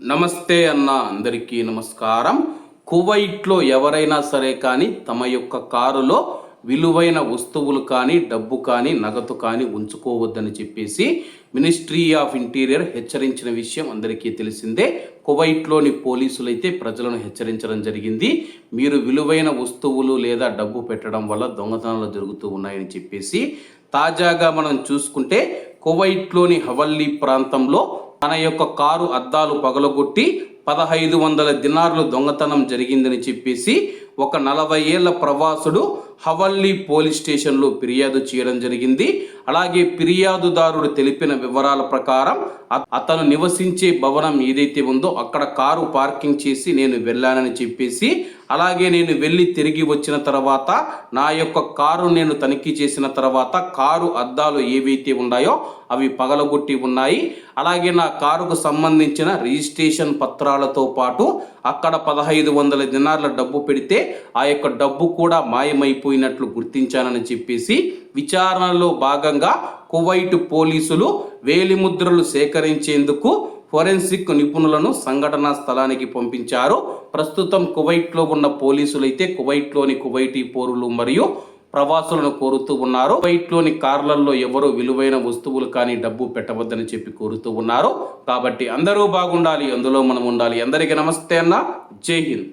నమస్తే అన్న అందరికీ నమస్కారం. కువైట్లో ఎవరైనా సరే కానీ తమ యొక్క కారులో విలువైన వస్తువులు కానీ డబ్బు కానీ నగదు కానీ ఉంచుకోవద్దని చెప్పేసి మినిస్ట్రీ ఆఫ్ ఇంటీరియర్ హెచ్చరించిన విషయం అందరికీ తెలిసిందే. కువైట్లోని పోలీసులు అయితే ప్రజలను హెచ్చరించడం జరిగింది. మీరు విలువైన వస్తువులు లేదా డబ్బు పెట్టడం వల్ల దొంగతనాలు జరుగుతూ ఉన్నాయని చెప్పేసి తాజాగా మనం చూసుకుంటే కువైట్లోని హవల్లీ ప్రాంతంలో తన యొక్క కారు అద్దాలు పగలగొట్టి పదహైదు వందల దినార్లు దొంగతనం జరిగిందని చెప్పేసి ఒక నలభై ఏళ్ళ ప్రవాసుడు హవల్లీ పోలీస్ స్టేషన్లో ఫిర్యాదు చేయడం జరిగింది. అలాగే ఫిర్యాదుదారుడు తెలిపిన వివరాల ప్రకారం అతను నివసించే భవనం ఏదైతే ఉందో అక్కడ కారు పార్కింగ్ చేసి నేను వెళ్ళానని చెప్పేసి అలాగే నేను వెళ్ళి తిరిగి వచ్చిన తర్వాత నా యొక్క కారు నేను తనిఖీ చేసిన తర్వాత కారు అద్దాలు ఏవైతే ఉన్నాయో అవి పగలగొట్టి ఉన్నాయి. అలాగే నా కారుకు సంబంధించిన రిజిస్ట్రేషన్ పత్రాలతో పాటు అక్కడ పదహైదు వందల దినార్ల డబ్బు పెడితే ఆ యొక్క డబ్బు కూడా పోయినట్లు గుర్తించానని చెప్పేసి విచారణలో భాగంగా కువైట్ పోలీసులు వేలిముద్రలు సేకరించేందుకు ఫోరెన్సిక్ నిపుణులను సంఘటనా స్థలానికి పంపించారు. ప్రస్తుతం కువైట్లో ఉన్న పోలీసులైతే కువైట్లోని కువైటీ పౌరులు మరియు ప్రవాసులను కోరుతూ ఉన్నారు. కువైట్లోని కార్లలో ఎవరు విలువైన వస్తువులు కానీ డబ్బు పెట్టవద్దని చెప్పి కోరుతూ ఉన్నారు. కాబట్టి అందరూ బాగుండాలి అందులో మనం ఉండాలి. అందరికీ నమస్తే అన్న. జై హింద్.